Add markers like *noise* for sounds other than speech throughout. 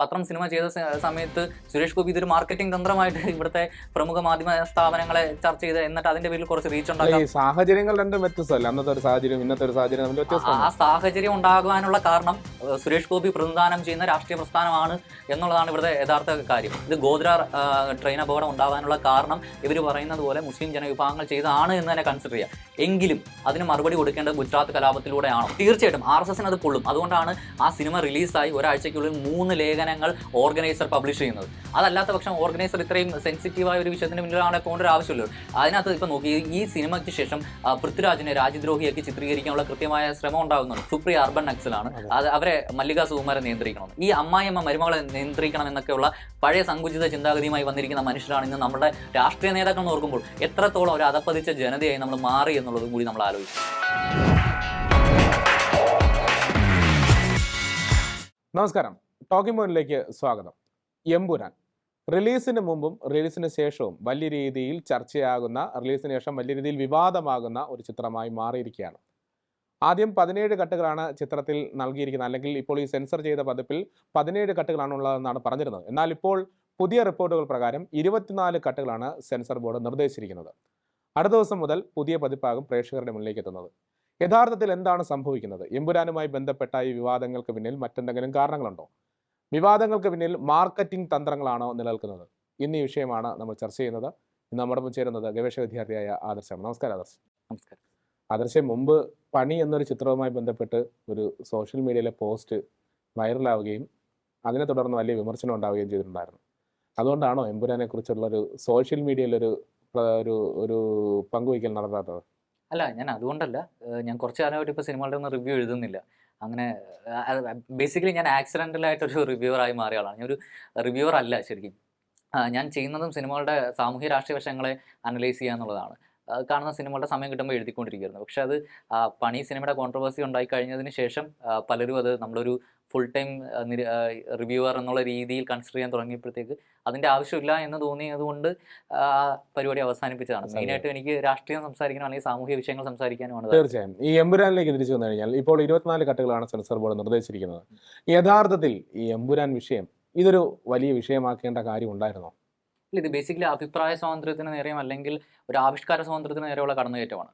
പത്രം സിനിമ ചെയ്ത സമയത്ത് സുരേഷ് ഗോപി ഇതൊരു മാർക്കറ്റിംഗ് തന്ത്രമായിട്ട് *laughs* ഇവിടുത്തെ പ്രമുഖ മാധ്യമ സ്ഥാപനങ്ങളെ ചർച്ച ചെയ്ത് എന്നിട്ട് അതിന്റെ പേരിൽ കുറച്ച് റീച്ച് ഉണ്ടാകും ഉണ്ടാക്കാം. സാഹചര്യങ്ങൾ രണ്ടും വ്യത്യസ്തമല്ല. അന്നത്തെ ഒരു സാഹചര്യം ഇന്നത്തെ ഒരു സാഹചര്യം ആ സാഹചര്യം ഉണ്ടാകാനുള്ള കാരണം സുരേഷ് ഗോപി പ്രതിനിധാനം ചെയ്യുന്ന രാഷ്ട്രീയ പ്രസ്ഥാനമാണ് എന്നുള്ളതാണ് ഇവിടുത്തെ യഥാർത്ഥ കാര്യം. ഇത് ഗോദ്ര ട്രെയിൻ അപകടം ഉണ്ടാകാനുള്ള കാരണം ഇവർ പറയുന്നത് പോലെ മുസ്ലിം ജനവിഭാഗങ്ങൾ ചെയ്തതാണ് എന്ന് തന്നെ കൺസിഡർ ചെയ്യാം. എങ്കിലും അതിന് മറുപടി കൊടുക്കേണ്ടത് ഗുജറാത്ത് കലാപത്തിലൂടെയാണോ? തീർച്ചയായിട്ടും ആർ എസ് എസിന് അത് പൊള്ളും. അതുകൊണ്ടാണ് ആ സിനിമ റിലീസായി ഒരാഴ്ചയ്ക്കുള്ളിൽ മൂന്ന് ലേഖനങ്ങൾ ഓർഗനൈസർ പബ്ലിഷ് ചെയ്യുന്നത്. അതല്ലാത്ത പക്ഷം ഓർഗനൈസർ ഇത്രയും സെൻസിറ്റീവായ ഒരു വിഷയത്തിന് മുന്നിലാണ് പോകേണ്ട ഒരു ആവശ്യമുള്ളൂ അതിനകത്ത് ഇപ്പം നോക്കി ഈ സിനിമയ്ക്ക് ശേഷം പൃഥ്വിരാജിനെ രാജ്യദ്രോഹിയാക്കി ചിത്രീകരിക്കാനുള്ള കൃത്യമായ ശ്രമം ഉണ്ടാകുന്നുണ്ട്. സുപ്രിയ അർബൻ നക്സലാണ്. അത്. അവരെ മല്ലിക സുകുമാരൻ നിയന്ത്രിക്കണം. ഈ അമ്മായിയമ്മ മരുമകളെ നിയന്ത്രിക്കണം എന്നൊക്കെയുള്ള പഴയ സങ്കുചിത ചിന്താഗതിയുമായി വന്നിരിക്കുന്ന മനുഷ്യരാണ് ഇന്ന് നമ്മുടെ രാഷ്ട്രീയ നേതാക്കൾ നോക്കുമ്പോൾ ഓർക്കുമ്പോൾ എത്രത്തോളം ഒരു അതപ്പതിച്ച ജനതയായി നമ്മൾ മാറി എന്നുള്ളതും കൂടി നമ്മൾ ആലോചിക്കും. നമസ്കാരം. ടോക്കിംഗ് പോയിന്റിലേക്ക് സ്വാഗതം. എമ്പുരാൻ. റിലീസിന് മുമ്പും റിലീസിന് ശേഷവും വലിയ രീതിയിൽ ചർച്ചയാകുന്ന റിലീസിന് ശേഷം വലിയ രീതിയിൽ വിവാദമാകുന്ന ഒരു ചിത്രമായി മാറിയിരിക്കുകയാണ്. ആദ്യം പതിനേഴ് കട്ടുകളാണ് ചിത്രത്തിൽ നൽകിയിരിക്കുന്നത്. അല്ലെങ്കിൽ ഇപ്പോൾ ഈ സെൻസർ ചെയ്ത പതിപ്പിൽ പതിനേഴ് കട്ടുകളാണ് ഉള്ളതെന്നാണ് പറഞ്ഞിരുന്നത്. എന്നാൽ ഇപ്പോൾ പുതിയ റിപ്പോർട്ടുകൾ പ്രകാരം ഇരുപത്തിനാല് കട്ടുകളാണ് സെൻസർ ബോർഡ് നിർദ്ദേശിച്ചിരിക്കുന്നത്. അടുത്ത ദിവസം മുതൽ പുതിയ പതിപ്പാകും പ്രേക്ഷകരുടെ മുന്നിലേക്ക് എത്തുന്നത്. യഥാർത്ഥത്തിൽ എന്താണ് സംഭവിക്കുന്നത്? എമ്പുരാനുമായി ബന്ധപ്പെട്ട ഈ വിവാദങ്ങൾക്ക് പിന്നിൽ മറ്റെന്തെങ്കിലും കാരണങ്ങളുണ്ടോ? വിവാദങ്ങൾക്ക് പിന്നിൽ മാർക്കറ്റിംഗ് തന്ത്രങ്ങളാണോ നിലനിൽക്കുന്നത്. ഇന്ന് ഈ വിഷയമാണ് നമ്മൾ ചർച്ച ചെയ്യുന്നത്. ഇന്ന് നമ്മോടൊപ്പം ചേരുന്നത് ഗവേഷക വിദ്യാർത്ഥിയായ ആദർശം. നമസ്കാരം ആദർശ്. നമസ്കാരം. ആദർശം മുമ്പ് പണി എന്നൊരു ചിത്രവുമായി ബന്ധപ്പെട്ട് ഒരു സോഷ്യൽ മീഡിയയിലെ പോസ്റ്റ് വൈറലാവുകയും അതിനെ തുടർന്ന് വലിയ വിമർശനം ഉണ്ടാവുകയും ചെയ്തിട്ടുണ്ടായിരുന്നു. അതുകൊണ്ടാണോ എമ്പുരാനെ കുറിച്ചുള്ള ഒരു സോഷ്യൽ മീഡിയയിലൊരു ഒരു ഒരു പങ്കുവയ്ക്കൽ നടത്താത്തത്? അല്ല ഞാൻ അതുകൊണ്ടല്ല. ഞാൻ കുറച്ച് കാലമായിട്ട് ഇപ്പോൾ സിനിമകളുടെ ഒന്നും റിവ്യൂ എഴുതുന്നില്ല. അങ്ങനെ ബേസിക്കലി ഞാൻ റിവ്യൂവർ ആയി മാറിയ ആളാണ് ഞാൻ ഒരു റിവ്യൂവർ അല്ല ശരിക്കും. ഞാൻ ചെയ്യുന്നതും സിനിമകളുടെ സാമൂഹ്യ രാഷ്ട്രീയ വശങ്ങളെ അനലൈസ് ചെയ്യുക എന്നുള്ളതാണ് കാണുന്ന സിനിമകളുടെ സമയം കിട്ടുമ്പോൾ എഴുതിക്കൊണ്ടിരിക്കുകയായിരുന്നു പക്ഷേ അത് പണി സിനിമയുടെ കോൺട്രവേഴ്സി ഉണ്ടായി കഴിഞ്ഞതിന് ശേഷം പലരും അത് നമ്മളൊരു ഫുൾ ടൈം റിവ്യൂവർ എന്നുള്ള രീതിയിൽ കൺസിഡർ ചെയ്യാൻ തുടങ്ങിയപ്പോഴത്തേക്ക് അതിന്റെ ആവശ്യമില്ല എന്ന് തോന്നിയതുകൊണ്ട് ആ പരിപാടി അവസാനിപ്പിച്ചതാണ്. മെയിനായിട്ട് എനിക്ക് രാഷ്ട്രീയം സംസാരിക്കാനും അല്ലെങ്കിൽ സാമൂഹ്യ വിഷയങ്ങൾ സംസാരിക്കാനുമാണ് താല്പര്യം. തീർച്ചയായും. ഈ എമ്പുരാനിലേക്ക് തിരിച്ചു വന്നു കഴിഞ്ഞാൽ ഇപ്പോൾ ഇരുപത്തിനാല് കട്ടുകളാണ് സെൻസർ ബോർഡ് നിർദ്ദേശിച്ചിരിക്കുന്നത്. യഥാർത്ഥത്തിൽ ഈ എമ്പുരാൻ വിഷയം ഇതൊരു വലിയ വിഷയമാക്കേണ്ട കാര്യം ഉണ്ടായിരുന്നോ? ഇല്ല, ഇത് ബേസിക്കലി അഭിപ്രായ സ്വാതന്ത്ര്യത്തിന് നേരെയും അല്ലെങ്കിൽ ഒരു ആവിഷ്കാര സ്വാതന്ത്ര്യത്തിന് നേരെയുള്ള കടന്നുകയറ്റമാണ്.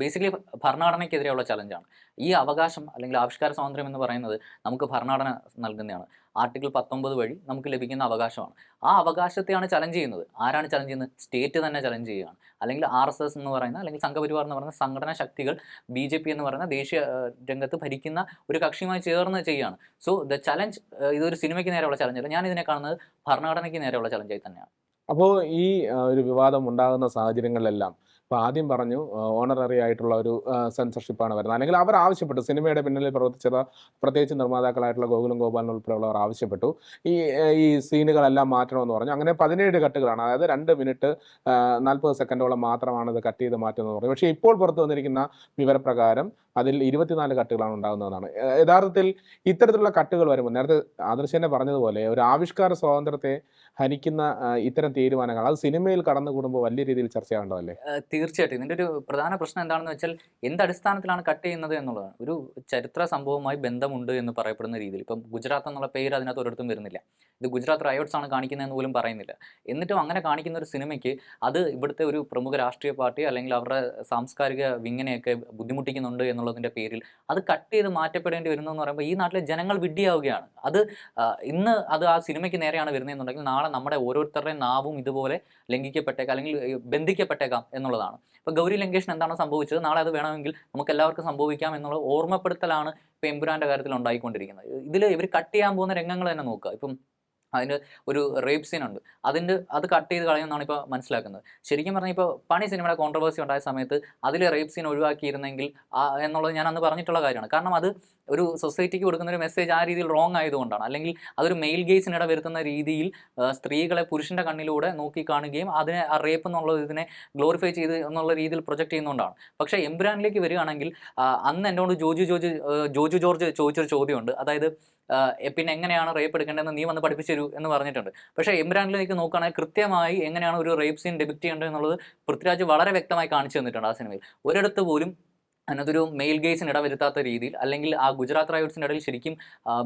ബേസിക്കലി ഭരണഘടനയ്ക്കെതിരെയുള്ള ചലഞ്ചാണ് ഈ അവകാശം അല്ലെങ്കിൽ ആവിഷ്കാര സ്വാതന്ത്ര്യം എന്ന് പറയുന്നത് നമുക്ക് ഭരണഘടന നൽകുന്നതാണ്. ആർട്ടിക്കിൾ പത്തൊമ്പത് വഴി നമുക്ക് ലഭിക്കുന്ന അവകാശമാണ്. ആ അവകാശത്തെയാണ് ചലഞ്ച് ചെയ്യുന്നത്. ആരാണ് ചലഞ്ച് ചെയ്യുന്നത്? സ്റ്റേറ്റ് തന്നെ ചലഞ്ച് ചെയ്യുകയാണ്. അല്ലെങ്കിൽ ആർ എസ് എസ് എന്ന് പറയുന്ന അല്ലെങ്കിൽ സംഘപരിവാർ എന്ന് പറയുന്ന സംഘടനാ ശക്തികൾ ബി ജെ പി എന്ന് പറയുന്ന ദേശീയ രംഗത്ത് ഭരിക്കുന്ന ഒരു കക്ഷിയുമായി ചേർന്ന് ചെയ്യുകയാണ്. സോ ദ ചലഞ്ച് ഇതൊരു സിനിമയ്ക്ക് നേരെയുള്ള ചലഞ്ചല്ല അല്ല. ഞാൻ ഇതിനെ കാണുന്നത് ഭരണഘടനയ്ക്ക് നേരെയുള്ള ചലഞ്ചായി തന്നെയാണ്. അപ്പോൾ ഈ ഒരു വിവാദം ഉണ്ടാകുന്ന സാഹചര്യങ്ങളിലെല്ലാം ഇപ്പോൾ ആദ്യം പറഞ്ഞു ഓണററി ആയിട്ടുള്ള ഒരു സെൻസർഷിപ്പാണ് വരുന്നത്. അല്ലെങ്കിൽ അവർ ആവശ്യപ്പെട്ടു. സിനിമയുടെ പിന്നിൽ പ്രവർത്തിച്ചത് പ്രത്യേകിച്ച് നിർമ്മാതാക്കളായിട്ടുള്ള ഗോകുലം ഗോപാലൻ ഉൾപ്പെടെയുള്ളവർ ആവശ്യപ്പെട്ടു. ഈ ഈ സീനുകളെല്ലാം മാറ്റണമെന്ന് പറഞ്ഞു. അങ്ങനെ പതിനേഴ് കട്ടുകളാണ്. അതായത് രണ്ട് മിനിറ്റ് നാൽപ്പത് സെക്കൻഡോളം മാത്രമാണ് ഇത് കട്ട് ചെയ്ത് മാറ്റുന്നത് പറഞ്ഞു. പക്ഷേ ഇപ്പോൾ പുറത്തു വന്നിരിക്കുന്ന വിവരപ്രകാരം അതിൽ ഇരുപത്തിനാല് കട്ടുകളാണ് ഉണ്ടാകുന്നതാണ്. യഥാർത്ഥത്തിൽ ഇത്തരത്തിലുള്ള കട്ടുകൾ വരുമ്പോൾ നേരത്തെ ആദർശനെ പറഞ്ഞതുപോലെ ഒരു ആവിഷ്കാര സ്വാതന്ത്ര്യത്തെ ഹനിക്കുന്ന ഇത്തരം തീരുമാനങ്ങൾ. അത് സിനിമയിൽ കടന്നു കൂടുമ്പോൾ വലിയ രീതിയിൽ ചർച്ചയാകേണ്ടതല്ലേ? തീർച്ചയായിട്ടും. ഇതിന്റെ ഒരു പ്രധാന പ്രശ്നം എന്താണെന്ന് വെച്ചാൽ എന്ത് അടിസ്ഥാനത്തിലാണ് കട്ട് ചെയ്യുന്നത് എന്നുള്ളതാണ്. ഒരു ചരിത്ര സംഭവവുമായി ബന്ധമുണ്ട് എന്ന് പറയപ്പെടുന്ന രീതിയിൽ. ഇപ്പം ഗുജറാത്ത് എന്നുള്ള പേര് അതിനകത്ത് ഒരിടത്തും വരുന്നില്ല. ഇത് ഗുജറാത്ത് റയോട്ട്സ് ആണ് കാണിക്കുന്നതെന്ന് പോലും പറയുന്നില്ല. എന്നിട്ടും അങ്ങനെ കാണിക്കുന്ന ഒരു സിനിമയ്ക്ക് അത് ഇവിടുത്തെ ഒരു പ്രമുഖ രാഷ്ട്രീയ പാർട്ടി അല്ലെങ്കിൽ അവരുടെ സാംസ്കാരിക വിങ്ങനെയൊക്കെ ബുദ്ധിമുട്ടിക്കുന്നുണ്ട് എന്നുള്ളതിന്റെ പേരിൽ അത് കട്ട് ചെയ്ത് മാറ്റപ്പെടേണ്ടി വരുന്നതെന്ന് പറയുമ്പോൾ ഈ നാട്ടിലെ ജനങ്ങൾ വിഡ്ഢിയാവുകയാണ്. അത് ഇന്ന് അത് ആ സിനിമയ്ക്ക് നേരെയാണ് വരുന്നതെന്നുണ്ടെങ്കിൽ നാളെ നമ്മുടെ ഓരോരുത്തരുടെയും നാവും ഇതുപോലെ ലംഘിക്കപ്പെട്ടേക്കാം അല്ലെങ്കിൽ ബന്ധിക്കപ്പെട്ടേക്കാം എന്നുള്ളതാണ്. ഇപ്പോൾ ഗൗരി ലങ്കേഷിന് എന്താണ് സംഭവിച്ചത് നാളെ അത് വേണമെങ്കിൽ നമുക്ക് എല്ലാവർക്കും സംഭവിക്കാം എന്നുള്ള ഓർമ്മപ്പെടുത്തലാണ് ഇപ്പോൾ എമ്പുരാന്റെ കാര്യത്തിൽ ഉണ്ടായിക്കൊണ്ടിരിക്കുന്നത്. ഇതിൽ ഇവർ കട്ട് ചെയ്യാൻ പോകുന്ന രംഗങ്ങൾ തന്നെ നോക്കുക. ഇപ്പം അതിന് ഒരു റേപ്പ് സീൻ ഉണ്ട്. അതിന്റെ അത് കട്ട് ചെയ്ത് കളയുമെന്നാണ് ഇപ്പോൾ മനസ്സിലാക്കുന്നത്. ശരിക്കും പറഞ്ഞാൽ ഇപ്പോൾ പണി സിനിമയുടെ കോൺട്രവേഴ്സി ഉണ്ടായ സമയത്ത് അതിൽ റേപ്പ് സീൻ ഒഴിവാക്കിയിരുന്നെങ്കിൽ എന്നുള്ളത് ഞാൻ അന്ന് പറഞ്ഞിട്ടുള്ള കാര്യമാണ്. കാരണം അത് ഒരു സൊസൈറ്റിക്ക് കൊടുക്കുന്ന ഒരു മെസ്സേജ് ആ രീതിയിൽ റോങ് ആയതുകൊണ്ടാണ്. അല്ലെങ്കിൽ അതൊരു മെയിൽ ഗേസിനിട വരുത്തുന്ന രീതിയിൽ സ്ത്രീകളെ പുരുഷന്റെ കണ്ണിലൂടെ നോക്കി കാണുകയും അതിനെ ആ റേപ്പ് എന്നുള്ള ഇതിനെ ഗ്ലോറിഫൈ ചെയ്ത് എന്നുള്ള രീതിയിൽ പ്രൊജക്ട് ചെയ്യുന്നതുകൊണ്ടാണ്. പക്ഷേ എംബ്രാനിലേക്ക് വരികയാണെങ്കിൽ അന്ന് എന്നോട് ജോജു ജോജു ജോജു ജോർജ് ചോദിച്ചൊരു ചോദ്യമുണ്ട്. അതായത് പിന്നെ എങ്ങനെയാണ് റേപ്പ് എടുക്കേണ്ടതെന്ന് നീ വന്ന് പഠിപ്പിച്ചു തരൂ എന്ന് പറഞ്ഞിട്ടുണ്ട്. പക്ഷേ ഇമ്രാനിലേക്ക് നോക്കുകയാണെങ്കിൽ കൃത്യമായി എങ്ങനെയാണ് ഒരു റേപ്പ് സീൻ ഡെബിക്റ്റ് ചെയ്യേണ്ടത് എന്നുള്ളത് പൃഥ്വിരാജ് വളരെ വ്യക്തമായി കാണിച്ചു തന്നിട്ടുണ്ട് ആ സിനിമയിൽ ഒരിടത്ത് പോലും അതിനകത്തൊരു മെയിൽ ഗേസിന് ഇടവരുത്താത്ത രീതിയിൽ അല്ലെങ്കിൽ ആ ഗുജറാത്ത് റയോട്സിന്റെ ഇടയിൽ ശരിക്കും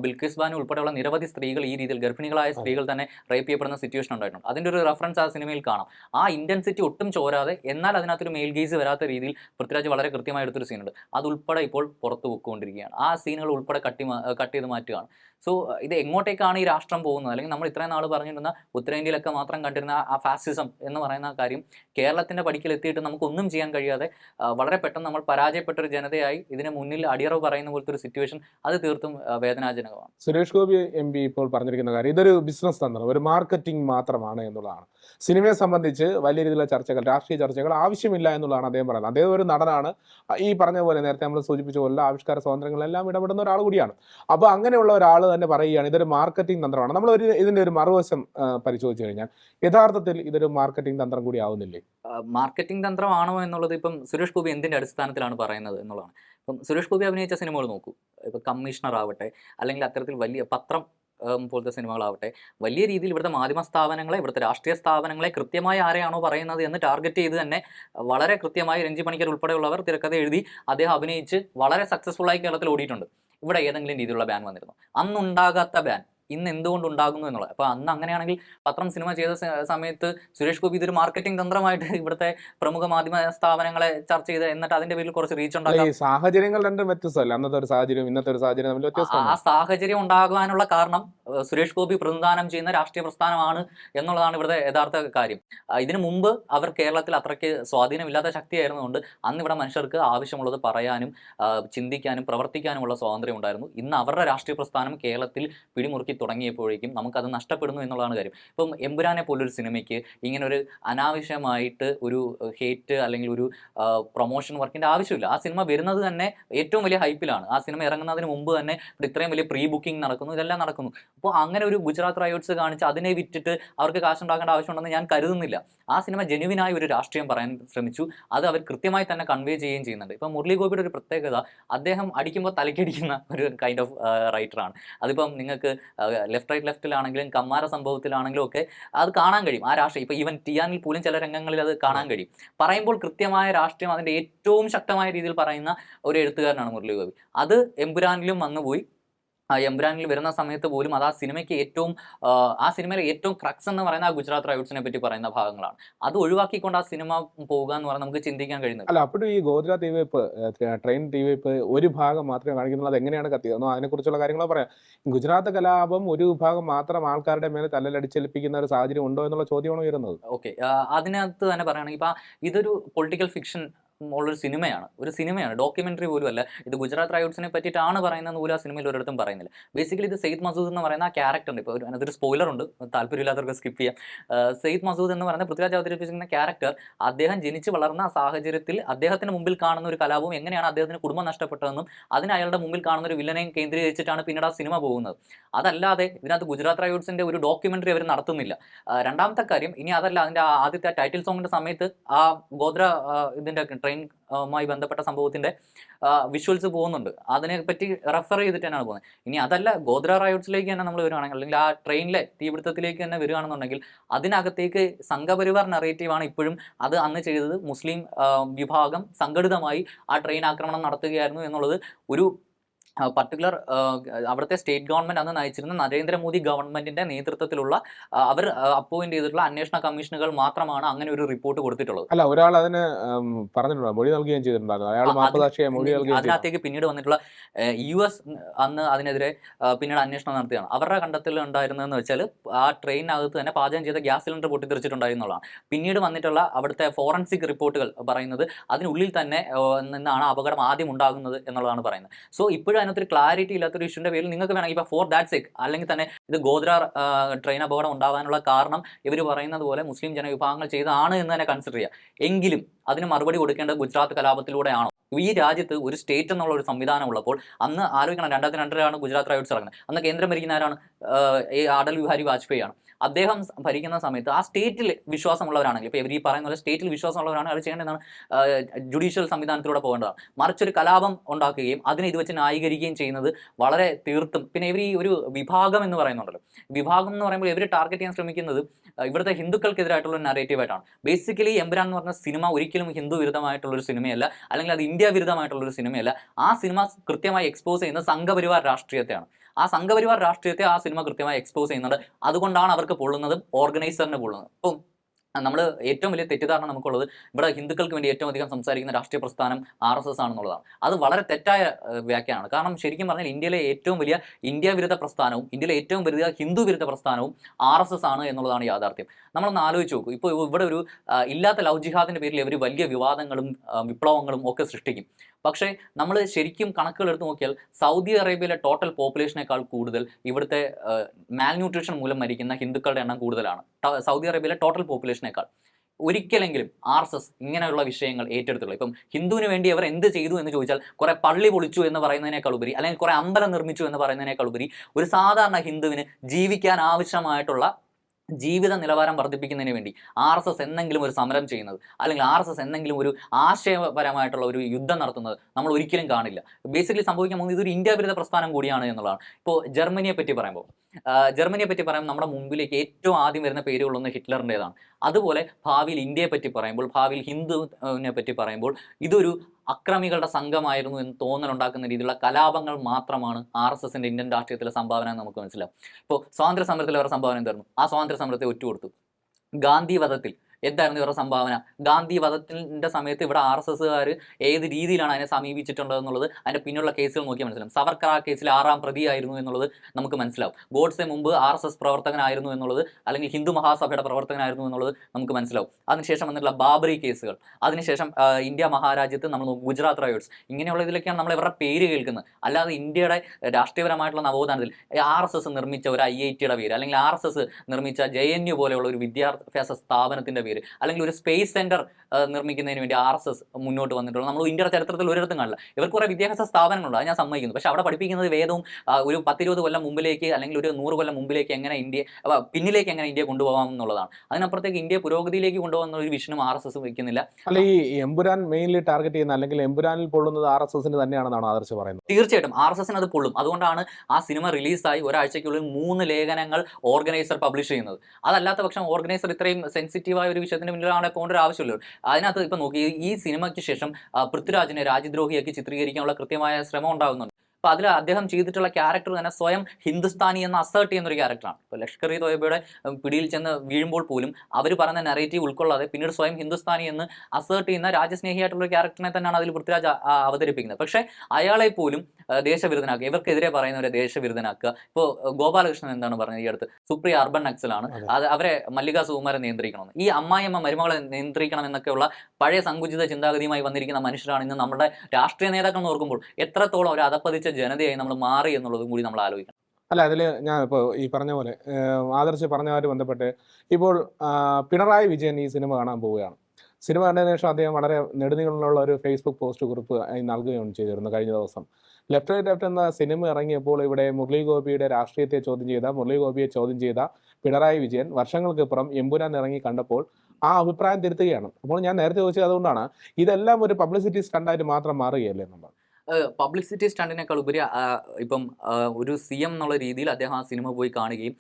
ബിൽക്കിസ് ബാനു ഉൾപ്പെടെയുള്ള നിരവധി സ്ത്രീകൾ ഈ രീതിയിൽ ഗർഭിണികളായ സ്ത്രീകൾ തന്നെ റേപ്പ് ചെയ്യപ്പെടുന്ന സിറ്റുവേഷൻ ഉണ്ടായിട്ടുണ്ട്. അതിന്റെ ഒരു റെഫറൻസ് ആ സിനിമയിൽ കാണാം. ആ ഇന്റൻസിറ്റി ഒട്ടും ചോരാതെ എന്നാൽ അതിനകത്തൊരു മെയിൽ ഗേസ് വരാത്ത രീതിയിൽ പൃഥ്വിരാജ് വളരെ കൃത്യമായി എടുത്തൊരു സീനുണ്ട് അതുൾപ്പെടെ ഇപ്പോൾ പുറത്തു പോയിക്കൊണ്ടിരിക്കുകയാണ് ആ സീനുകൾ ഉൾപ്പെടെ കട്ടി കട്ട് ചെയ്ത് മാറ്റുകയാണ്. സോ ഇത് എങ്ങോട്ടേക്കാണ് ഈ രാഷ്ട്രം പോകുന്നത്? അല്ലെങ്കിൽ നമ്മൾ ഇത്രയും നാൾ പറഞ്ഞിരുന്ന ഉത്തരേന്ത്യയിലൊക്കെ മാത്രം കണ്ടിരുന്ന ആ ഫാസിസം എന്ന് പറയുന്ന കാര്യം കേരളത്തിന്റെ പടിക്കൽ എത്തിയിട്ട് നമുക്കൊന്നും ചെയ്യാൻ കഴിയാതെ വളരെ പെട്ടെന്ന് നമ്മൾ പരാജയപ്പെട്ട ഒരു ജനതയായി ഇതിന് മുന്നിൽ അടിയറവ് പറയുന്ന പോലത്തെ ഒരു സിറ്റുവേഷൻ അത് തീർത്തും വേദനാജനകമാണ്. സുരേഷ് ഗോപി എം പി ഇപ്പോൾ പറഞ്ഞിരിക്കുന്ന കാര്യം ഇതൊരു ബിസിനസ് തന്ത്രം ഒരു മാർക്കറ്റിംഗ് മാത്രമാണ് എന്നുള്ളതാണ്. സിനിമയെ സംബന്ധിച്ച് വലിയ രീതിയിലുള്ള ചർച്ചകൾ രാഷ്ട്രീയ ചർച്ചകൾ ആവശ്യമില്ല എന്നുള്ളതാണ് അദ്ദേഹം പറയുന്നത്. അദ്ദേഹം ഒരു നടനാണ്. ഈ പറഞ്ഞ പോലെ നേരത്തെ നമ്മൾ സൂചിപ്പിച്ച പോലെ ആവിഷ്കാര സ്വാതന്ത്ര്യങ്ങളെല്ലാം ഇടപെടുന്ന ഒരാൾ കൂടിയാണ്. അപ്പോൾ അങ്ങനെയുള്ള ഒരാൾ തന്നെ പറയുകയാണ് ഇതൊരു മാർക്കറ്റിംഗ് തന്ത്രമാണ്. നമ്മൾ ഒരു ഇതിന്റെ ഒരു മറുവശം പരിശോധിച്ചു കഴിഞ്ഞാൽ യഥാർത്ഥത്തിൽ ഇതൊരു മാർക്കറ്റിംഗ് തന്ത്രം കൂടി ആവുന്നില്ലേ? മാർക്കറ്റിംഗ് തന്ത്രമാണോ എന്നുള്ളത് ഇപ്പം സുരേഷ് ഗോപി എന്തിന്റെ അടിസ്ഥാനത്തിലാണ് പറയുന്നത് എന്നുള്ളതാണ്. ഇപ്പം സുരേഷ് ഗോപി അഭിനയിച്ച സിനിമകൾ നോക്കൂ. ഇപ്പം കമ്മീഷണർ ആവട്ടെ അല്ലെങ്കിൽ അത്തരത്തിൽ വലിയ പത്രം പോലത്തെ സിനിമകളാവട്ടെ വലിയ രീതിയിൽ ഇവിടുത്തെ മാധ്യമ സ്ഥാപനങ്ങളെ ഇവിടുത്തെ രാഷ്ട്രീയ സ്ഥാപനങ്ങളെ കൃത്യമായി ആരെയാണോ പറയുന്നത് എന്ന് ടാർഗറ്റ് ചെയ്ത് തന്നെ വളരെ കൃത്യമായി രഞ്ജി പണിക്കർ ഉൾപ്പെടെയുള്ളവർ തിരക്കഥ എഴുതി അദ്ദേഹം അഭിനയിച്ച് വളരെ സക്സസ്ഫുള്ളായി കേരളത്തിൽ ഓടിയിട്ടുണ്ട്. ഇവിടെ ഏതെങ്കിലും രീതിയിലുള്ള ബാൻ വന്നിരുന്നു. അന്നുണ്ടാകാത്ത ബാൻ ഇന്ന് എന്തുകൊണ്ട് ഉണ്ടാകുന്നു എന്നുള്ളത്. അപ്പോൾ അന്ന് അങ്ങനെയാണെങ്കിൽ പത്രം സിനിമ ചെയ്ത സമയത്ത് സുരേഷ് ഗോപി ഇതൊരു മാർക്കറ്റിംഗ് തന്ത്രമായിട്ട് ഇവിടുത്തെ പ്രമുഖ മാധ്യമ സ്ഥാപനങ്ങളെ ചർച്ച ചെയ്ത് എന്നിട്ട് അതിന്റെ പേരിൽ കുറച്ച് റീച്ച് ഉണ്ടാകും സാഹചര്യങ്ങൾ രണ്ടും വ്യത്യസ്തമല്ല? അന്നത്തെ ഒരു സാഹചര്യം ഇന്നത്തെ ഒരു സാഹചര്യം തമ്മിൽ ആ വ്യത്യസ്തമാണ് സാഹചര്യം ഉണ്ടാകാനുള്ള കാരണം സുരേഷ് ഗോപി പ്രതിദാനം ചെയ്യുന്ന രാഷ്ട്രീയ പ്രസ്ഥാനമാണ് എന്നുള്ളതാണ് ഇവിടുത്തെ യഥാർത്ഥ കാര്യം. ആ, ഇതിനു മുമ്പ് അവർ കേരളത്തിൽ അത്രയ്ക്ക് സ്വാധീനമില്ലാത്ത ശക്തിയായിരുന്നുകൊണ്ട് അന്ന് ഇവിടെ മനുഷ്യർക്ക് ആവശ്യമുള്ളത് പറയാനും ചിന്തിക്കാനും പ്രവർത്തിക്കാനുമുള്ള സ്വാതന്ത്ര്യം ഉണ്ടായിരുന്നു. ഇന്ന് അവരുടെ രാഷ്ട്രീയ പ്രസ്ഥാനം കേരളത്തിൽ പിടിമുറുക്കി തുടങ്ങിയപ്പോഴേക്കും നമുക്കത് നഷ്ടപ്പെടുന്നു എന്നുള്ളതാണ് കാര്യം. ഇപ്പം എമ്പുരാനെ പോലൊരു സിനിമയ്ക്ക് ഇങ്ങനെ ഒരു അനാവശ്യമായിട്ട് ഒരു ഹേറ്റ് അല്ലെങ്കിൽ ഒരു പ്രൊമോഷൻ വർക്കിന്റെ ആവശ്യമില്ല. ആ സിനിമ വരുന്നത് തന്നെ ഏറ്റവും വലിയ ഹൈപ്പിലാണ് ആ സിനിമ ഇറങ്ങുന്നതിന് മുമ്പ് തന്നെ ഇത്രയും വലിയ പ്രീ ബുക്കിംഗ് നടക്കുന്നു ഇതെല്ലാം നടക്കുന്നു. അപ്പോൾ അങ്ങനെ ഒരു ഗുജറാത്ത് റയോട്സ് കാണിച്ച് അതിനെ വിറ്റിട്ട് അവർക്ക് കാശുണ്ടാക്കേണ്ട ആവശ്യമുണ്ടെന്ന് ഞാൻ കരുതുന്നില്ല. ആ സിനിമ ജെനുവിനായി ഒരു രാഷ്ട്രീയം പറയാൻ ശ്രമിച്ചു. അത് അവർ കൃത്യമായി തന്നെ കൺവേ ചെയ്യുകയും ചെയ്യുന്നുണ്ട്. ഇപ്പം മുരളി ഗോപിയുടെ ഒരു പ്രത്യേകത അദ്ദേഹം അടിക്കുമ്പോൾ തലക്കടിക്കുന്ന ഒരു കൈൻഡ് ഓഫ് റൈറ്ററാണ് അതിപ്പം നിങ്ങൾക്ക് ലെഫ്റ്റ് റൈറ്റ് ലെഫ്റ്റിലാണെങ്കിലും കമ്മാര സംഭവത്തിലാണെങ്കിലും ഒക്കെ അത് കാണാൻ കഴിയും. ആ രാഷ്ട്രീയം ഇപ്പൊ ഈവൻ ടിയാനിൽ പോലും ചില രംഗങ്ങളിൽ അത് കാണാൻ കഴിയും. പറയുമ്പോൾ കൃത്യമായ രാഷ്ട്രീയം അതിന്റെ ഏറ്റവും ശക്തമായ രീതിയിൽ പറയുന്ന ഒരു എഴുത്തുകാരനാണ് മുരളി ഗോപി. അത് എമ്പുരാനിലും വന്നുപോയി. എംബ്രാനിൽ വരുന്ന സമയത്ത് പോലും അത് ആ സിനിമയ്ക്ക് ഏറ്റവും ആ, സിനിമയിലെ ഏറ്റവും ക്രക്സ് എന്ന് പറയുന്ന ആ ഗുജറാത്ത് റൈറ്റ്സിനെ പറ്റി പറയുന്ന ഭാഗങ്ങളാണ്. അത് ഒഴിവാക്കിക്കൊണ്ട് ആ സിനിമ പോകുക എന്ന് പറഞ്ഞാൽ നമുക്ക് ചിന്തിക്കാൻ കഴിയുന്നത് അല്ല അപ്പോഴും ഈ ഗോദ്ര തീവയ്പ് ട്രെയിൻ തീവയ്പ് ഒരു ഭാഗം മാത്രമേ കാണിക്കുന്നുള്ളൂ. അത് എങ്ങനെയാണ് കത്തിയത്? എന്നോ അതിനെക്കുറിച്ചുള്ള കാര്യങ്ങളോ പറയാം. ഗുജറാത്ത് കലാപം ഒരു വിഭാഗം മാത്രം ആൾക്കാരുടെ മേലെ തല്ലലടിച്ചേൽപ്പിക്കുന്ന ഒരു സാഹചര്യം ഉണ്ടോ എന്നുള്ള ചോദ്യമാണ് ഉയരുന്നത്. ഓക്കെ അതിനകത്ത് തന്നെ പറയുകയാണെങ്കിൽ ഇപ്പം ഇതൊരു പൊളിറ്റിക്കൽ ഫിക്ഷൻ ഉള്ളൊരു സിനിമയാണ്. ഒരു സിനിമയാണ്. ഡോക്യുമെന്ററി പോലും അല്ല. ഇത് ഗുജറാത്ത് റൈറ്റ്സിനെ പറ്റിയിട്ടാണ് പറയുന്നത് പോലും ആ സിനിമയിൽ ഒരിടത്തും പറയുന്നില്ല. ബേസിക്കലി ഇത് സെയ്ദ് മസൂദ് എന്ന് പറയുന്ന ആ ക്യാരക്ടർ ഉണ്ട്. ഇപ്പോൾ അതിനകത്തൊരു സ്പോയിലർ ഉണ്ട്. താല്പര്യമില്ലാത്തവർക്ക് സ്കിപ്പ് ചെയ്യാം. സെയ്ദ് മസൂദ് എന്ന് പറയുന്ന പൃഥ്വിരാജ് അവതരിപ്പിച്ചിരിക്കുന്ന ക്യാരക്ടർ അദ്ദേഹം ജനിച്ച് വളർന്ന ആ സാഹചര്യത്തിൽ അദ്ദേഹത്തിന് മുമ്പിൽ കാണുന്ന ഒരു കലാപവും എങ്ങനെയാണ് അദ്ദേഹത്തിന് കുടുംബം നഷ്ടപ്പെട്ടതെന്നും അതിന് അയാളുടെ മുമ്പിൽ കാണുന്ന ഒരു വില്ലനെയും കേന്ദ്രീകരിച്ചിട്ടാണ് പിന്നീട് ആ സിനിമ പോകുന്നത്. അതല്ലാതെ ഇതിനകത്ത് ഗുജറാത്ത് റൈറ്റ്സിന്റെ ഒരു ഡോക്യുമെന്ററി അവർ നടത്തുന്നില്ല. രണ്ടാമത്തെ കാര്യം ഇനി അതല്ല അതിന്റെ ആദ്യത്തെ ടൈറ്റിൽ സോങ്ങിന്റെ സമയത്ത് ആ ഗോദ്ര ഇതിന്റെ ട്രെയിൻ ബന്ധപ്പെട്ട സംഭവത്തിന്റെ വിഷ്വൽസ് പോകുന്നുണ്ട്. അതിനെപ്പറ്റി റെഫർ ചെയ്തിട്ട് തന്നെയാണ് പോകുന്നത്. ഇനി അതല്ല ഗോദ്ര റയോട്സിലേക്ക് തന്നെ നമ്മൾ വരുവാണെങ്കിൽ അല്ലെങ്കിൽ ആ ട്രെയിനിലെ തീപിടുത്തത്തിലേക്ക് തന്നെ വരികയാണെന്നുണ്ടെങ്കിൽ അതിനകത്തേക്ക് സംഘപരിവാർ നെറേറ്റീവാണ് ഇപ്പോഴും അത് അന്ന് ചെയ്തത്. മുസ്ലിം വിഭാഗം സംഘടിതമായി ആ ട്രെയിൻ ആക്രമണം നടത്തുകയായിരുന്നു എന്നുള്ളത് ഒരു പർട്ടിക്കുലർ അവിടുത്തെ സ്റ്റേറ്റ് ഗവൺമെന്റ് അന്ന് നയിച്ചിരുന്ന നരേന്ദ്രമോദി ഗവൺമെന്റിന്റെ നേതൃത്വത്തിലുള്ള അവർ അപ്പോയിന്റ് ചെയ്തിട്ടുള്ള അന്വേഷണ കമ്മീഷനുകൾ മാത്രമാണ് അങ്ങനെ ഒരു റിപ്പോർട്ട് കൊടുത്തിട്ടുള്ളത്. അല്ല ഒരാൾ അതിന് പറഞ്ഞിട്ടുണ്ടോ മൊഴി നൽകുകയും ചെയ്തിട്ടുണ്ടായിരുന്നു. അതിനകത്തേക്ക് പിന്നീട് വന്നിട്ടുള്ള യു എസ് അന്ന് അതിനെതിരെ പിന്നീട് അന്വേഷണം നടത്തുകയാണ് അവരുടെ കണ്ടെത്തൽ ഉണ്ടായിരുന്നതെന്ന് വെച്ചാൽ ആ ട്രെയിനകത്ത് തന്നെ പാചകം ചെയ്ത ഗ്യാസ് സിലിണ്ടർ പൊട്ടിത്തെറിച്ചിട്ടുണ്ടായിരുന്നുള്ളതാണ്. പിന്നീട് വന്നിട്ടുള്ള അവിടുത്തെ ഫോറൻസിക് റിപ്പോർട്ടുകൾ പറയുന്നത് അതിനുള്ളിൽ തന്നെ നിന്നാണ് അപകടം ആദ്യം ഉണ്ടാകുന്നത് എന്നുള്ളതാണ് പറയുന്നത്. സോ ഇപ്പോഴും അതിനകത്തൊരു ക്ലാരിറ്റി ഇല്ലാത്തൊരു ഇഷ്യൂന്റെ പേരിൽ നിങ്ങൾക്ക് വേണമെങ്കിൽ ഇപ്പോൾ ഫോർ ദാറ്റ് സെക്ക് അല്ലെങ്കിൽ തന്നെ ഇത് ഗോദ്ര ട്രെയിൻ അപകടം ഉണ്ടാകാനുള്ള കാരണം ഇവർ പറയുന്നത് പോലെ മുസ്ലിം ജനവിഭാഗങ്ങൾ ചെയ്തതാണ് എന്ന് തന്നെ കൺസിഡർ ചെയ്യുക എങ്കിലും അതിന് മറുപടി കൊടുക്കേണ്ടത് ഗുജറാത്ത് കലാപത്തിലൂടെയാണോ? ഈ രാജ്യത്ത് ഒരു സ്റ്റേറ്റ് എന്നുള്ള ഒരു സംവിധാനം ഉള്ളപ്പോൾ അന്ന് ആലോചിക്കണം രണ്ടായിരത്തി രണ്ടിലാണ് ഗുജറാത്ത് റൈറ്റ്സ് ഇറങ്ങുന്നത്. അന്ന് കേന്ദ്രം ഭരിക്കുന്ന ആരാണ്? ഈ അടൽ ബിഹാരി വാജ്പേയി ആണ് അദ്ദേഹം ഭരിക്കുന്ന സമയത്ത് ആ സ്റ്റേറ്റിൽ വിശ്വാസമുള്ളവരാണെങ്കിൽ ഇപ്പോൾ ഇവർ ഈ പറയുന്ന പോലെ സ്റ്റേറ്റിൽ വിശ്വാസമുള്ളവരാണ് അത് ചെയ്യേണ്ടതാണ് ജുഡീഷ്യൽ സംവിധാനത്തിലൂടെ പോകേണ്ടതാണ്. മറിച്ചൊരു കലാപം ഉണ്ടാക്കുകയും അതിനെ ഇത് വെച്ച് ന്യായീകരിക്കുകയും ചെയ്യുന്നത് വളരെ തീർത്തും പിന്നെ ഇവർ ഈ ഒരു വിഭാഗം എന്ന് പറയുന്നുണ്ടല്ലോ. വിഭാഗം എന്ന് പറയുമ്പോൾ ഇവർ ടാർഗറ്റ് ചെയ്യാൻ ശ്രമിക്കുന്നത് ഇവിടുത്തെ ഹിന്ദുക്കൾക്കെതിരായിട്ടുള്ള നറേറ്റീവ് ആയിട്ടാണ്. ബേസിക്കലി എംബ്രാൻ എന്ന് പറഞ്ഞ സിനിമ ഒരിക്കലും ഹിന്ദു വിരുദ്ധമായിട്ടുള്ള ഒരു സിനിമയല്ല അല്ലെങ്കിൽ അത് ഇന്ത്യ വിരുദ്ധമായിട്ടുള്ള ഒരു സിനിമയല്ല. ആ സിനിമ കൃത്യമായി എക്സ്പോസ് ചെയ്യുന്ന സംഘപരിവാർ രാഷ്ട്രീയത്തെയാണ്. ആ സംഘപരിവാർ രാഷ്ട്രീയത്തെ ആ സിനിമ കൃത്യമായി എക്സ്പോസ് ചെയ്യുന്നുണ്ട്. അതുകൊണ്ടാണ് അവർക്ക് പൊള്ളുന്നതും ഓർഗനൈസറിന് പൊള്ളുന്നത്. അപ്പം നമ്മൾ ഏറ്റവും വലിയ തെറ്റിദ്ധാരണ നമുക്കുള്ളത് ഇവിടെ ഹിന്ദുക്കൾക്ക് വേണ്ടി ഏറ്റവും അധികം സംസാരിക്കുന്ന രാഷ്ട്രീയ പ്രസ്ഥാനം ആർ എസ് എസ് ആണെന്നുള്ളതാണ്. അത് വളരെ തെറ്റായ വ്യാഖ്യാനമാണ്. കാരണം ശരിക്കും പറഞ്ഞാൽ ഇന്ത്യയിലെ ഏറ്റവും വലിയ ഇന്ത്യ വിരുദ്ധ പ്രസ്ഥാനവും ഇന്ത്യയിലെ ഏറ്റവും വലിയ ഹിന്ദു വിരുദ്ധ പ്രസ്ഥാനവും ആർ എസ് എസ് ആണ് എന്നുള്ളതാണ് യാഥാർത്ഥ്യം. നമ്മളൊന്ന് ആലോചിച്ച് നോക്കൂ. ഇപ്പോൾ ഇവിടെ ഒരു ഇല്ലാത്ത ലവ് ജിഹാദിന്റെ പേരിൽ ഇവർ വലിയ വിവാദങ്ങളും വിപ്ലവങ്ങളും ഒക്കെ സൃഷ്ടിക്കും. പക്ഷേ നമ്മൾ ശരിക്കും കണക്കുകൾ എടുത്ത് നോക്കിയാൽ സൗദി അറേബ്യയിലെ ടോട്ടൽ പോപ്പുലേഷനേക്കാൾ കൂടുതൽ ഇവിടുത്തെ മാൽന്യൂട്രീഷൻ മൂലം മരിക്കുന്ന ഹിന്ദുക്കളുടെ എണ്ണം കൂടുതലാണ്. സൗദി അറേബ്യയിലെ ടോട്ടൽ പോപ്പുലേഷനേക്കാൾ ഒരിക്കലെങ്കിലും ആർ എസ് എസ് ഇങ്ങനെയുള്ള വിഷയങ്ങൾ ഏറ്റെടുത്തുള്ളൂ ഇപ്പം ഹിന്ദുവിന് വേണ്ടി അവർ എന്ത് ചെയ്തു എന്ന് ചോദിച്ചാൽ കുറെ പള്ളി പൊളിച്ചു എന്ന് പറയുന്നതിനേക്കാൾ ഉപരി അല്ലെങ്കിൽ കുറെ അമ്പലം നിർമ്മിച്ചു എന്ന് പറയുന്നതിനേക്കാൾ ഉപരി ഒരു സാധാരണ ഹിന്ദുവിന് ജീവിക്കാൻ ആവശ്യമായിട്ടുള്ള ജീവിത നിലവാരം വർദ്ധിപ്പിക്കുന്നതിന് വേണ്ടി ആർ എസ് എസ് എന്തെങ്കിലും ഒരു സമരം ചെയ്യുന്നത് അല്ലെങ്കിൽ ആർ എസ് എസ് എന്തെങ്കിലും ഒരു ആശയപരമായിട്ടുള്ള ഒരു യുദ്ധം നടത്തുന്നത് നമ്മൾ ഒരിക്കലും കാണില്ല. ബേസിക്കലി സംഭവിക്കാൻ പോകുന്നത് ഇതൊരു ഇന്ത്യ വിരുദ്ധ പ്രസ്ഥാനം കൂടിയാണ് എന്നുള്ളതാണ്. ഇപ്പോൾ ജർമ്മനിയെ പറ്റി പറയുമ്പോൾ ജർമ്മനിയെ പറ്റി പറയുമ്പോൾ നമ്മുടെ മുമ്പിലേക്ക് ഏറ്റവും ആദ്യം വരുന്ന പേരുകളൊന്ന് ഹിറ്റ്ലറിന്റെതാണ്. അതുപോലെ ഭാവിയിൽ ഇന്ത്യയെ പറ്റി പറയുമ്പോൾ ഭാവിയിൽ ഹിന്ദുവിനെ പറ്റി പറയുമ്പോൾ ഇതൊരു അക്രമികളുടെ സംഘമായിരുന്നു എന്ന് തോന്നലുണ്ടാക്കുന്ന രീതിയിലുള്ള കലാപങ്ങൾ മാത്രമാണ് ആർ എസ് എസിന്റെ ഇന്ത്യൻ രാഷ്ട്രീയത്തിലെ സംഭാവന എന്ന് നമുക്ക് മനസ്സിലാവും. ഇപ്പോൾ സ്വാതന്ത്ര്യ സമരത്തിൽ അവരുടെ സംഭാവന എന്തായിരുന്നു? ആ സ്വാതന്ത്ര്യ സമരത്തെ ഒറ്റുകൊടുത്തു ഗാന്ധി വധത്തിൽ എന്തായിരുന്നു ഇവരുടെ സംഭാവന? ഗാന്ധി വധത്തിന്റെ സമയത്ത് ഇവിടെ ആർ എസ് എസ്സുകാർ ഏത് രീതിയിലാണ് അതിനെ സമീപിച്ചിട്ടുണ്ടോ എന്നുള്ളത് അതിന്റെ പിന്നുള്ള കേസുകൾ നോക്കിയാൽ മനസ്സിലാവും. സവർക്കർ ആ കേസിൽ ആറാം പ്രതിയായിരുന്നു എന്നുള്ളത് നമുക്ക് മനസ്സിലാവും. ഗോഡ്സെ മുമ്പ് ആർ എസ് എസ് പ്രവർത്തകനായിരുന്നു എന്നുള്ളത് അല്ലെങ്കിൽ ഹിന്ദു മഹാസഭയുടെ പ്രവർത്തകനായിരുന്നു എന്നുള്ളത് നമുക്ക് മനസ്സിലാവും. അതിനുശേഷം വന്നിട്ടുള്ള ബാബറി കേസുകൾ. അതിനുശേഷം ഇന്ത്യ മഹാരാജ്യത്ത് നമ്മൾ ഗുജറാത്ത് റയോഡ്സ് ഇങ്ങനെയുള്ള ഇതിലൊക്കെയാണ് നമ്മൾ ഇവരുടെ പേര് കേൾക്കുന്നത്. അല്ലാതെ ഇന്ത്യയുടെ രാഷ്ട്രീയപരമായിട്ടുള്ള നവോത്ഥാനത്തിൽ ആർ എസ് എസ് നിർമ്മിച്ച ഒരു ഐ ഐ ടിയുടെ പേര് അല്ലെങ്കിൽ ആർ എസ് എസ് നിർമ്മിച്ച ജെ എൻ യു പോലെയുള്ള ഒരു വിദ്യാഭ്യാസ സ്ഥാപനത്തിന്റെ പേര്. അല്ലെങ്കിൽ ഒരു സ്പേസ് സെന്റർ നിർമ്മിക്കുന്നതിന് വേണ്ടി ആർ എസ് എസ് മുന്നോട്ട് വന്നിട്ടുള്ളത്. നമ്മൾ ഇന്ത്യയുടെ ചരിത്രത്തിൽ ഒരിടത്തും കാണില്ല. ഇവർക്ക് കുറേ വിദ്യാഭ്യാസ സ്ഥാപനങ്ങളുണ്ട്. അത് ഞാൻ സമ്മതിക്കുന്നു. പക്ഷേ അവിടെ പഠിപ്പിക്കുന്നത് വേദവും ഒരു പത്തിരുപത് കൊല്ലം മുമ്പിലേക്ക് അല്ലെങ്കിൽ ഒരു നൂറ് കൊല്ലം മുമ്പിലേക്ക് എങ്ങനെ ഇന്ത്യ പിന്നിലേക്ക് എങ്ങനെ ഇന്ത്യ കൊണ്ടുപോകാം എന്നുള്ളതാണ്. അതിനപ്പുറത്തേക്ക് ഇന്ത്യ പുരോഗതിയിലേക്ക് കൊണ്ടുപോകുന്ന ഒരു വിഷനും ആർ എസ് എസ് വയ്ക്കുന്നില്ല. അല്ല ഈ എമ്പുരാൻ മെയിൻലി ടാർഗറ്റ് ചെയ്യുന്ന അല്ലെങ്കിൽ എമ്പുരാനിൽ പൊള്ളുന്നത് ആർ എസ് എസിന് തന്നെയാണെന്നാണ് ആദർശ് പറയുന്നത്? തീർച്ചയായിട്ടും ആർ എസ് എസിന് അത് പൊള്ളും. അതുകൊണ്ടാണ് ആ സിനിമ റിലീസായി ഒരാഴ്ചയ്ക്കുള്ളിൽ മൂന്ന് ലേഖനങ്ങൾ ഓർഗനൈസർ പബ്ലിഷ് ചെയ്യുന്നത്. അതല്ലാത്ത പക്ഷം ഓർഗനൈസർ ഇത്രയും സെൻസിറ്റീവായ ഒരു വിഷയത്തിന് മുന്നിലാണ് പോകേണ്ട ഒരു ആവശ്യമുള്ളൂ അതിനകത്ത് ഇപ്പം നോക്കി ഈ- സിനിമയ്ക്ക് ശേഷം പൃഥ്വിരാജിനെ രാജ്യദ്രോഹിയാക്കി ചിത്രീകരിക്കാനുള്ള കൃത്യമായ ശ്രമം ഉണ്ടാകുന്നുണ്ട് അപ്പോൾ അതിൽ അദ്ദേഹം ചെയ്തിട്ടുള്ള ക്യാരക്ടർ തന്നെ സ്വയം ഹിന്ദുസ്ഥാനി എന്ന് അസേർട്ട് ചെയ്യുന്ന ഒരു ക്യാരക്ടറാണ് ഇപ്പോൾ ലഷ്കർ ഇ തോയബയുടെ പിടിയിൽ ചെന്ന് വീഴുമ്പോൾ പോലും അവർ പറയുന്ന നെറേറ്റീവ് ഉൾക്കൊള്ളാതെ പിന്നീട് സ്വയം ഹിന്ദുസ്ഥാനി എന്ന് അസേർട്ട് ചെയ്യുന്ന രാജ്യസ്നേഹിയായിട്ടുള്ള ഒരു ക്യാരക്ടറിനെ തന്നെയാണ് അതിൽ പൃഥ്വിരാജ് അവതരിപ്പിക്കുന്നത്. പക്ഷേ അയാളെ പോലും ദേശവിരുദ്ധനാക്കുക ഇവർക്കെതിരെ പറയുന്നവരെ ദേശവിരുദ്ധനാക്കുക. ഇപ്പോൾ ഗോപാലകൃഷ്ണൻ എന്താണ് പറഞ്ഞത് ഈ അടുത്ത്? സുപ്രിയ അർബൻ നക്സലാണ് അത്. അവരെ മല്ലികാ സുകുമാരൻ നിയന്ത്രിക്കണം ഈ അമ്മായിയമ്മ മരുമകളെ നിയന്ത്രിക്കണം എന്നൊക്കെയുള്ള പഴയ സങ്കുചിത ചിന്താഗതിയുമായി വന്നിരിക്കുന്ന മനുഷ്യരാണ് ഇന്ന് നമ്മുടെ രാഷ്ട്രീയ നേതാക്കൾ നോക്കുമ്പോൾ ഓർക്കുമ്പോൾ എത്രത്തോളം ഒരു അതപ്പതിച്ച ജനതയായി നമ്മൾ മാറി എന്നുള്ളതും കൂടി നമ്മൾ ആലോചിക്കണം. അല്ല അതിൽ ഞാൻ ഇപ്പോൾ ഈ പറഞ്ഞ പോലെ ആദർശ് പറഞ്ഞതുമായിട്ട് ബന്ധപ്പെട്ട് ഇപ്പോൾ പിണറായി വിജയൻ ഈ സിനിമ കാണാൻ പോവുകയാണ്. സിനിമ കണ്ടതിന് ശേഷം അദ്ദേഹം വളരെ നെടുനീളമുള്ള ഒരു ഫേസ്ബുക്ക് പോസ്റ്റ് കുറിപ്പ് നൽകുകയാണ് നൽകുകയും ചെയ്തിരുന്നു കഴിഞ്ഞ ദിവസം. ലെഫ്റ്റ് റൈറ്റ് ലെഫ്റ്റ് എന്ന സിനിമ ഇറങ്ങിയപ്പോൾ ഇവിടെ മുരളി ഗോപിയുടെ രാഷ്ട്രീയത്തെ ചോദ്യം ചെയ്ത മുരളി ഗോപിയെ ചോദ്യം ചെയ്ത പിണറായി വിജയൻ വർഷങ്ങൾക്ക് വർഷങ്ങൾക്കിപ്പുറം എമ്പുരാൻ ഇറങ്ങി കണ്ടപ്പോൾ ആ അഭിപ്രായം തിരുത്തുകയാണ്. അപ്പോൾ ഞാൻ നേരത്തെ ചോദിച്ചത് അതുകൊണ്ടാണ് ഇതെല്ലാം ഒരു പബ്ലിസിറ്റി സ്റ്റണ്ടായിട്ട് മാത്രം മാറുകയല്ലേ എന്നുള്ളത് പബ്ലിസിറ്റി സ്റ്റണ്ടിനേക്കാൾ ഉപരി ഇപ്പം ഒരു സി എം എന്നുള്ള രീതിയിൽ അദ്ദേഹം ആ സിനിമ പോയി കാണുകയും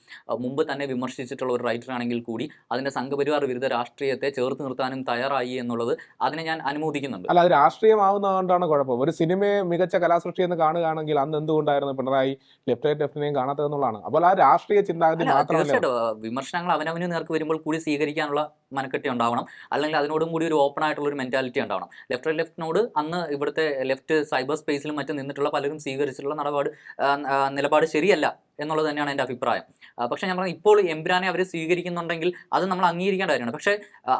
മുമ്പ് തന്നെ വിമർശിച്ചിട്ടുള്ള ഒരു റൈറ്റർ ആണെങ്കിൽ കൂടി അതിന്റെ സംഘപരിവാർ വിരുദ്ധ രാഷ്ട്രീയത്തെ ചേർത്ത് നിർത്താനും തയ്യാറായി എന്നുള്ളത് അതിനെ ഞാൻ അനുമോദിക്കുന്നുണ്ട്. അല്ല അത് രാഷ്ട്രീയമാവുന്നതുകൊണ്ടാണ് കുഴപ്പം. ഒരു സിനിമയെ മികച്ച കലാസൃഷ്ടി എന്ന് കാണുകയാണെങ്കിൽ അന്ന് എന്തുകൊണ്ടായിരുന്നു പിണറായി ലെഫ്റ്റ് റൈറ്റ് ലെഫ്റ്റിനെയും കാണാത്തതെന്നുള്ളതാണ് അപ്പോൾ ആ രാഷ്ട്രീയ ചിന്താഗതി തീർച്ചയായിട്ടും. വിമർശനങ്ങൾ അവനവന് നേർക്ക് വരുമ്പോൾ കൂടി സ്വീകരിക്കാനുള്ള മനക്കെട്ടി ഉണ്ടാവണം. അല്ലെങ്കിൽ അതിനോടും കൂടി ഒരു ഓപ്പൺ ആയിട്ടുള്ള ഒരു മെന്റാലിറ്റി ഉണ്ടാവണം. ലെഫ്റ്റ് റൈറ്റ് ലെഫ്റ്റിനോട് അന്ന് ഇവിടുത്തെ ലെഫ്റ്റ് സൈബർ സ്പേസിലും മറ്റും നിന്നിട്ടുള്ള പലരും സ്വീകരിച്ചിട്ടുള്ള ആ, നിലപാട് ശരിയല്ല എന്നുള്ളത് തന്നെയാണ് എന്റെ അഭിപ്രായം. പക്ഷേ ഞാൻ പറഞ്ഞു ഇപ്പോൾ എംബ്രാനെ അവർ സ്വീകരിക്കുന്നുണ്ടെങ്കിൽ അത് നമ്മൾ അംഗീകരിക്കേണ്ട കാര്യമാണ്. പക്ഷേ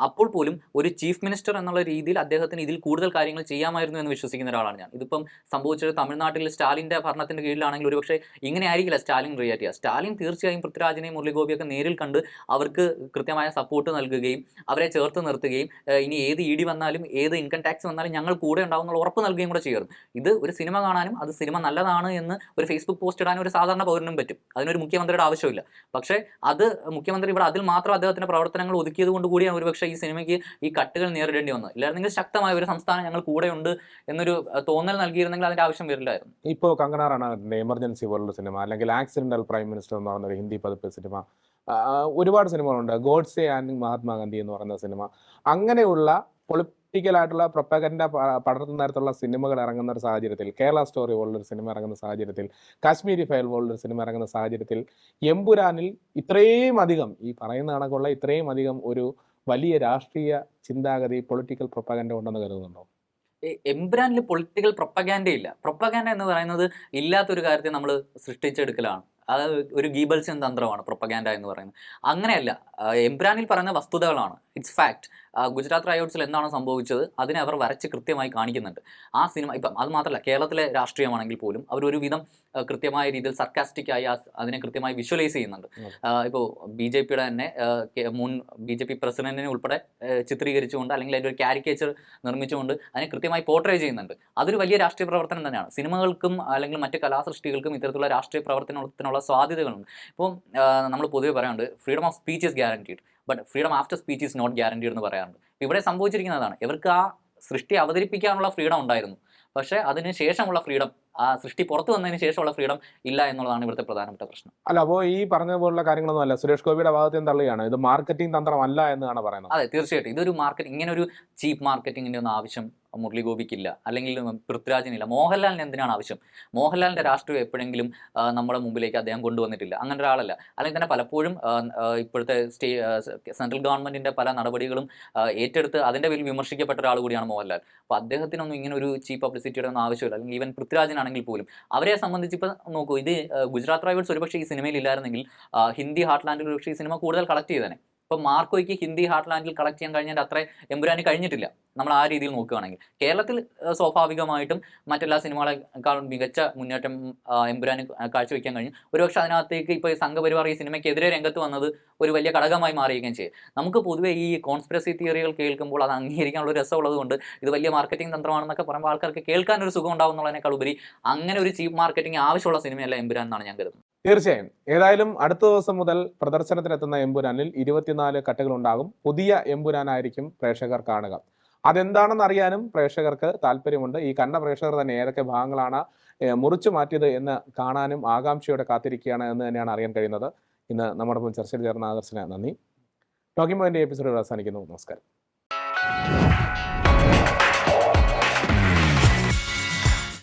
അപ്പോൾ പോലും ഒരു ചീഫ് മിനിസ്റ്റർ എന്നുള്ള രീതിയിൽ അദ്ദേഹത്തിന് ഇതിൽ കൂടുതൽ കാര്യങ്ങൾ ചെയ്യാമായിരുന്നു എന്ന് വിശ്വസിക്കുന്ന ഒരാളാണ് ഞാൻ. ഇതിപ്പം സംഭവിച്ചത് തമിഴ്നാട്ടിൽ സ്റ്റാലിന്റെ ഭരണത്തിന്റെ കീഴിലാണെങ്കിൽ ഒരുപക്ഷെ ഇങ്ങനെ ആയിരിക്കില്ല സ്റ്റാലിൻ റിയാക്ട് ചെയ്യുക. സ്റ്റാലിൻ തീർച്ചയായും പൃഥ്വിരാജിനെയും മുരളിഗോപിയൊക്കെ നേരിൽ കണ്ട് അവർക്ക് കൃത്യമായ സപ്പോർട്ട് നൽകുകയും കൊടുക്കുകയും അവരെ ചേർത്ത് നിർത്തുകയും ഇനി ഏത് ഇ ഡി വന്നാലും ഏത് ഇൻകം ടാക്സ് വന്നാലും ഞങ്ങൾ കൂടെ ഉണ്ടാവും എന്നുള്ള ഉറപ്പ് നൽകുകയും കൂടെ ചെയ്യുന്നു. ഇത് ഒരു സിനിമ കാണാനും അത് സിനിമ നല്ലതാണ് എന്ന് ഒരു ഫേസ്ബുക്ക് പോസ്റ്റ് ഇടാനും ഒരു സാധാരണ പൗരനും പറ്റും. അതിനൊരു മുഖ്യമന്ത്രിയുടെ ആവശ്യമില്ല പക്ഷേ അത് മുഖ്യമന്ത്രി ഇവിടെ അതിൽ മാത്രം അദ്ദേഹത്തിന്റെ പ്രവർത്തനങ്ങൾ ഒതുക്കിയത് കൊണ്ട് കൂടിയാണ് ഒരുപക്ഷെ ഈ സിനിമയ്ക്ക് ഈ കട്ടുകൾ നേരിടേണ്ടി വന്നത്. ഇല്ലായിരുന്നെങ്കിൽ ശക്തമായ ഒരു സംസ്ഥാനം ഞങ്ങൾ കൂടെയുണ്ട് എന്നൊരു തോന്നൽ നൽകിയിരുന്നെങ്കിൽ അതിന്റെ ആവശ്യം വരില്ലായിരുന്നു. ഇപ്പോൾ കങ്കണ റണാവറ്റിന്റെ എമർജൻസി പോലുള്ള സിനിമ. അല്ലെങ്കിൽ ആക്സിഡന്റൽ പ്രൈം മിനിസ്റ്റർ എന്ന് പറയുന്ന ഒരു ഹിന്ദി പതിപ്പ് സിനിമ. ഒരുപാട് സിനിമകളുണ്ട്. ഗോഡ്സെ ആൻഡ് മഹാത്മാഗാന്ധി എന്ന് പറയുന്ന സിനിമ. അങ്ങനെയുള്ള പൊളിറ്റിക്കലായിട്ടുള്ള പ്രൊപ്പഗൻഡ പടർത്തുന്ന തരത്തിലുള്ള സിനിമകൾ ഇറങ്ങുന്ന ഒരു സാഹചര്യത്തിൽ കേരള സ്റ്റോറി പോലുള്ളൊരു സിനിമ ഇറങ്ങുന്ന സാഹചര്യത്തിൽ കാശ്മീരി ഫയൽ പോലുള്ളൊരു സിനിമ ഇറങ്ങുന്ന സാഹചര്യത്തിൽ എമ്പുരാനിൽ ഇത്രയും അധികം ഈ പറയുന്ന കണക്കുള്ള ഇത്രയും അധികം ഒരു വലിയ രാഷ്ട്രീയ ചിന്താഗതി പൊളിറ്റിക്കൽ പ്രൊപ്പഗൻഡ ഉണ്ടെന്ന് കരുതുന്നുണ്ടോ? എംബ്രാനിൽ പൊളിറ്റിക്കൽ പ്രൊപ്പഗാൻഡ ഇല്ല. പ്രൊപ്പഗാൻഡ എന്ന് പറയുന്നത് ഇല്ലാത്തൊരു കാര്യത്തെ നമ്മൾ സൃഷ്ടിച്ചെടുക്കലാണ്. അത് ഒരു ഗീബൽസ്യൻ തന്ത്രമാണ് പ്രൊപ്പഗാൻഡ എന്ന് പറയുന്നത്. അങ്ങനെയല്ല എംബ്രാനിൽ പറയുന്ന വസ്തുതകളാണ്. ഇറ്റ്സ് ഫാക്ട് ഗുജറാത്ത് റയോട്സിൽ എന്താണ് സംഭവിച്ചത്? അതിനെ അവർ വരച്ച് കൃത്യമായി കാണിക്കുന്നുണ്ട്. ആ സിനിമ ഇപ്പം അത് മാത്രമല്ല കേരളത്തിലെ രാഷ്ട്രീയമാണെങ്കിൽ പോലും അവർ ഒരുവിധം കൃത്യമായ രീതിയിൽ സർക്കാസ്റ്റിക്കായി അതിനെ കൃത്യമായി വിഷ്വലൈസ് ചെയ്യുന്നുണ്ട്. ഇപ്പോൾ ബി ജെ പിയുടെ തന്നെ മുൻ ബി ജെ പി പ്രസിഡന്റിനെ ഉൾപ്പെടെ ചിത്രീകരിച്ചുകൊണ്ട് അല്ലെങ്കിൽ അതിന്റെ ഒരു കാരിക്കേച്ചർ നിർമ്മിച്ചുകൊണ്ട് അതിനെ കൃത്യമായി പോർട്രേ ചെയ്യുന്നുണ്ട്. അതൊരു വലിയ രാഷ്ട്രീയ പ്രവർത്തനം തന്നെയാണ്. സിനിമകൾക്കും അല്ലെങ്കിൽ മറ്റ് കലാസൃഷ്ടികൾക്കും ഇത്തരത്തിലുള്ള രാഷ്ട്രീയ പ്രവർത്തനത്തിനുള്ള സാധ്യതകളുണ്ട്. ഇപ്പം നമ്മൾ പൊതുവെ പറയാറുണ്ട് freedom of speech is guaranteed but freedom after speech is not guaranteed എന്ന് പറയാറുണ്ട്. ഇവിടെ സംഭവിച്ചിരിക്കുന്നതാണ് ഇവർക്ക് ആ സൃഷ്ടി അവതരിപ്പിക്കാനുള്ള ഫ്രീഡം ഉണ്ടായിരുന്നു. പക്ഷേ അതിന് ശേഷമുള്ള ഫ്രീഡം ആ സൃഷ്ടി പുറത്തു വന്നതിന് ശേഷമുള്ള ഫ്രീഡം ഇല്ല എന്നുള്ളതാണ് ഇവിടുത്തെ പ്രധാനപ്പെട്ട പ്രശ്നം. അല്ല അപ്പോൾ ഈ പറഞ്ഞ പോലുള്ള കാര്യങ്ങളൊന്നും അല്ല. സുരേഷ് ഗോപിയുടെ ഭാഗത്ത് തള്ളിയാണ് ഇത് മാർക്കറ്റിംഗ് തന്ത്രമല്ല എന്നാണ് പറയുന്നത്. അതെ തീർച്ചയായിട്ടും. ഇതൊരു മാർക്കറ്റ് ഇങ്ങനെ ഒരു ചീപ്പ് മാർക്കറ്റിംഗിന്റെ ഒന്നും ആവശ്യം മുരളി ഗോപിക്കില്ല അല്ലെങ്കിൽ പൃഥ്വിരാജിനില്ല. മോഹൻലാലിന് എന്തിനാണ് ആവശ്യം? മോഹൻലാലിന്റെ രാഷ്ട്രീയം എപ്പോഴെങ്കിലും നമ്മുടെ മുമ്പിലേക്ക് അദ്ദേഹം കൊണ്ടുവന്നിട്ടില്ല. അങ്ങനെ ഒരാളല്ല. അല്ലെങ്കിൽ തന്നെ പലപ്പോഴും ഇപ്പോഴത്തെ സ്റ്റേ സെൻട്രൽ ഗവൺമെന്റിന്റെ പല നടപടികളും ഏറ്റെടുത്ത് അതിന്റെ പേരിൽ വിമർശിക്കപ്പെട്ട ഒരാൾ കൂടിയാണ് മോഹൻലാൽ. അപ്പോൾ അദ്ദേഹത്തിനൊന്നും ഇങ്ങനെ ഒരു ചീപ്പ് പബ്ലിസിറ്റിയുടെ ഒന്നും ആവശ്യമില്ല. അല്ലെങ്കിൽ ഈവൻ പൃഥ്വിരാജിനാണെങ്കിൽ പോലും. അവരെ സംബന്ധിച്ച് ഇപ്പം നോക്കൂ ഇത് ഗുജറാത്ത് റൈവേഴ്സ് ഒരുപക്ഷെ ഈ സിനിമയിൽ ഇല്ലായിരുന്നെങ്കിൽ ഹിന്ദി ഹാർട്ട്ലാൻഡിൽ ഒരുപക്ഷെ ഈ സിനിമ കൂടുതൽ കളക്ട് ചെയ്തേനെ. ഇപ്പം മാർക്കോയ്ക്ക് ഹിന്ദി ഹാർട്ട്ലാൻഡിൽ കളക്ട് ചെയ്യാൻ കഴിഞ്ഞാൽ അത്ര എമ്പുരാന് കഴിഞ്ഞിട്ടില്ല. നമ്മൾ ആ രീതിയിൽ നോക്കുകയാണെങ്കിൽ. കേരളത്തിൽ സ്വാഭാവികമായിട്ടും മറ്റെല്ലാ സിനിമകളെക്കാളും മികച്ച മുന്നേറ്റം എമ്പുരാന് കാഴ്ചവെക്കാൻ കഴിഞ്ഞു. ഒരുപക്ഷെ അതിനകത്തേക്ക് ഇപ്പോൾ ഈ സംഘപരിവാർ ഈ സിനിമയ്ക്കെതിരെ രംഗത്ത് വന്നത് ഒരു വലിയ ഘടകമായി മാറിയിരിക്കുകയും ചെയ്യും. നമുക്ക് പൊതുവേ ഈ കോൺസ്പിറസി തിയറികൾ കേൾക്കുമ്പോൾ അത് അംഗീകരിക്കാനുള്ള രസമുള്ളത് കൊണ്ട് ഇത് വലിയ മാർക്കറ്റിംഗ് തന്ത്രമാണെന്നൊക്കെ പറയുമ്പോൾ ആൾക്കാർക്ക് കേൾക്കാൻ ഒരു സുഖം ഉണ്ടാവും ഉപരി അങ്ങനെ ഒരു ചീപ്പ് മാർക്കറ്റിംഗ് ആവശ്യമുള്ള സിനിമയല്ല എമ്പുരാൻ എന്നാണ് ഞാൻ കരുതുന്നത്. തീർച്ചയായും. ഏതായാലും അടുത്ത ദിവസം മുതൽ പ്രദർശനത്തിനെത്തുന്ന എമ്പുരാനിൽ ഇരുപത്തിനാല് കട്ടുകളുണ്ടാകും. പുതിയ എമ്പുരാനായിരിക്കും പ്രേക്ഷകർ കാണുക. അതെന്താണെന്ന് അറിയാനും പ്രേക്ഷകർക്ക് താല്പര്യമുണ്ട്. ഈ കണ്ട പ്രേക്ഷകർ തന്നെ ഏതൊക്കെ ഭാഗങ്ങളാണ് മുറിച്ചു മാറ്റിയത് എന്ന് കാണാനും ആകാംക്ഷയോടെ കാത്തിരിക്കുകയാണ് എന്ന് തന്നെയാണ് അറിയാൻ കഴിയുന്നത്. ഇന്ന് നമ്മുടെ മുൻ ചർച്ചയിൽ ചേർന്ന ആദർശന നന്ദി. ടോക്കിംഗ് പോയിന്റ് എപ്പിസോഡ് അവസാനിക്കുന്നു. നമസ്കാരം.